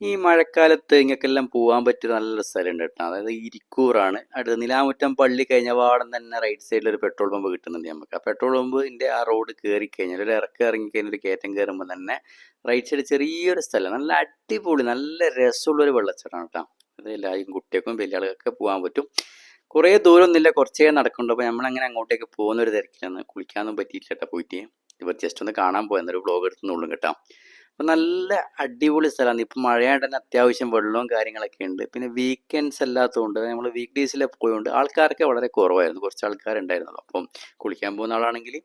ഈ മഴക്കാലത്ത് ഇങ്ങക്കെല്ലാം പോകാൻ പറ്റിയ നല്ല സ്ഥലമുണ്ട് കേട്ടോ അതായത് ഇരിക്കൂറാണ്. അടുത്ത നിലാമുറ്റം പള്ളി കഴിഞ്ഞ പാടം തന്നെ റൈറ്റ് സൈഡിൽ ഒരു പെട്രോൾ പമ്പ് കിട്ടുന്നുണ്ട് നമുക്ക് ആ പെട്രോൾ പമ്പിന്റെ ആ റോഡ് കയറി കഴിഞ്ഞാൽ ഒരു ഇറക്കം ഇറങ്ങി കഴിഞ്ഞാൽ ഒരു കയറ്റം കയറുമ്പോൾ തന്നെ റൈറ്റ് സൈഡ് ചെറിയൊരു സ്ഥലം. നല്ല അടിപൊളി നല്ല രസമുള്ളൊരു വെള്ളച്ചാട്ടമാണ് കേട്ടോ അത് എല്ലാവരും കുട്ടികൾക്കും വലിയ ആളുകൾക്കൊക്കെ പോകാൻ പറ്റും. കുറേ ദൂരമൊന്നുമില്ല കുറച്ചേ നടക്കുന്നുണ്ട് അപ്പോൾ നമ്മളങ്ങനെ അങ്ങോട്ടേക്ക് പോകുന്ന ഒരു തിരക്കിലാണ്. കുളിക്കാനൊന്നും പറ്റിയില്ല കേട്ടോ പോയിട്ട്. ഇവർ ജസ്റ്റ് ഒന്ന് കാണാൻ പോയെന്നൊരു വ്ളോഗ് എടുത്തുന്നുള്ളൂ കേട്ടോ. അപ്പം നല്ല അടിപൊളി സ്ഥലമാണ്. ഇപ്പം മഴയായിട്ട് തന്നെ അത്യാവശ്യം വെള്ളവും കാര്യങ്ങളൊക്കെ ഉണ്ട്. പിന്നെ വീക്കെൻഡ്സ് അല്ലാത്തതുകൊണ്ട് നമ്മൾ വീക്ക് ഡേയ്സിലെ പോയതുകൊണ്ട് ആൾക്കാരൊക്കെ വളരെ കുറവായിരുന്നു. കുറച്ച് ആൾക്കാരുണ്ടായിരുന്നുള്ളൂ. അപ്പം കുളിക്കാൻ പോകുന്ന ആളാണെങ്കിൽ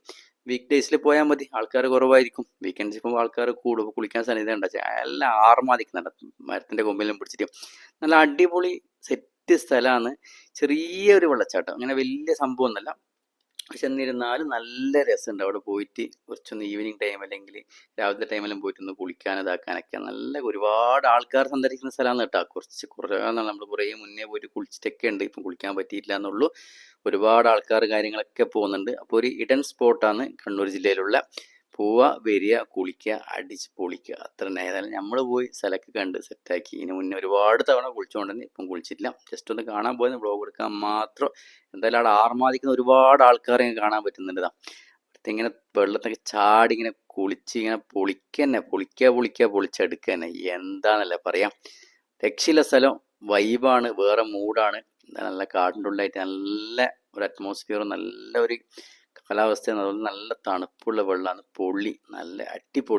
വീക്ക് ഡേയ്സിൽ പോയാൽ മതി. ആൾക്കാർ കുറവായിരിക്കും. വീക്കെൻഡ്സ് ഇപ്പോൾ ആൾക്കാർ കൂടും. കുളിക്കാൻ സന്നിധ ഉണ്ട്. എല്ലാം ആർമാദിക്കുന്നുണ്ട് മരത്തിന്റെ കൊമ്പിലും പിടിച്ചിട്ട്. നല്ല അടിപൊളി സെറ്റ് സ്ഥലമാണ്. ചെറിയൊരു വെള്ളച്ചാട്ടം. അങ്ങനെ വലിയ സംഭവമൊന്നുമല്ല പക്ഷെ എന്നിരുന്നാലും നല്ല രസമുണ്ട് അവിടെ പോയിട്ട്. കുറച്ചൊന്ന് ഈവനിങ് ടൈം അല്ലെങ്കിൽ രാവിലത്തെ ടൈമെല്ലാം പോയിട്ട് ഒന്ന് കുളിക്കാൻ ഇതാക്കാനൊക്കെ. നല്ല ഒരുപാട് ആൾക്കാർ സന്ദർശിക്കുന്ന സ്ഥലമാണ് കേട്ടോ. കുറച്ച് കുറേ നമ്മൾ കുറേ മുന്നേ പോയിട്ട് കുളിച്ചിട്ടൊക്കെ ഉണ്ട്. ഇപ്പം കുളിക്കാൻ പറ്റിയിട്ടില്ല എന്നുള്ളൂ. ഒരുപാട് ആൾക്കാർ കാര്യങ്ങളൊക്കെ പോകുന്നുണ്ട്. അപ്പോൾ ഒരു ഇഡൻ സ്പോട്ടാണ് കണ്ണൂർ ജില്ലയിലുള്ള പോവുക വരിക കുളിക്കുക അടിച്ച് പൊളിക്കുക. അത്ര ഏതായാലും നമ്മൾ പോയി സ്ഥലമൊക്കെ കണ്ട് സെറ്റാക്കി ഇതിന് മുന്നേ ഒരുപാട് തവണ കുളിച്ചുകൊണ്ടിരുന്നു ഇപ്പം കുളിച്ചിട്ടില്ല. ജസ്റ്റ് ഒന്ന് കാണാൻ പോയെന്ന് ബ്ലോഗ് എടുക്കാൻ മാത്രം. എന്തായാലും അവിടെ ആർമാദിക്കുന്ന ഒരുപാട് ആൾക്കാരെ കാണാൻ പറ്റുന്നുണ്ട് ഇങ്ങനെ വെള്ളത്തൊക്കെ ചാടി ഇങ്ങനെ കുളിച്ച് ഇങ്ങനെ പൊളിക്കന്നെ. പൊളിക്കുക പൊളിക്കുക പൊളിച്ചെടുക്കുക തന്നെ എന്താന്നല്ലേ പറയാം. രക്ഷയില്ല സ്ഥലം. വൈബാണ് വേറെ മൂഡാണ് നല്ല കാടിന്റെ ഉള്ളിലായിട്ട് നല്ല ഒരു അറ്റ്മോസ്ഫിയറും നല്ല ഒരു കാലാവസ്ഥയാണ് പറയുന്നത് നല്ല തണുപ്പുള്ള വെള്ളമാണ് പൊള്ളി നല്ല അടിപൊളി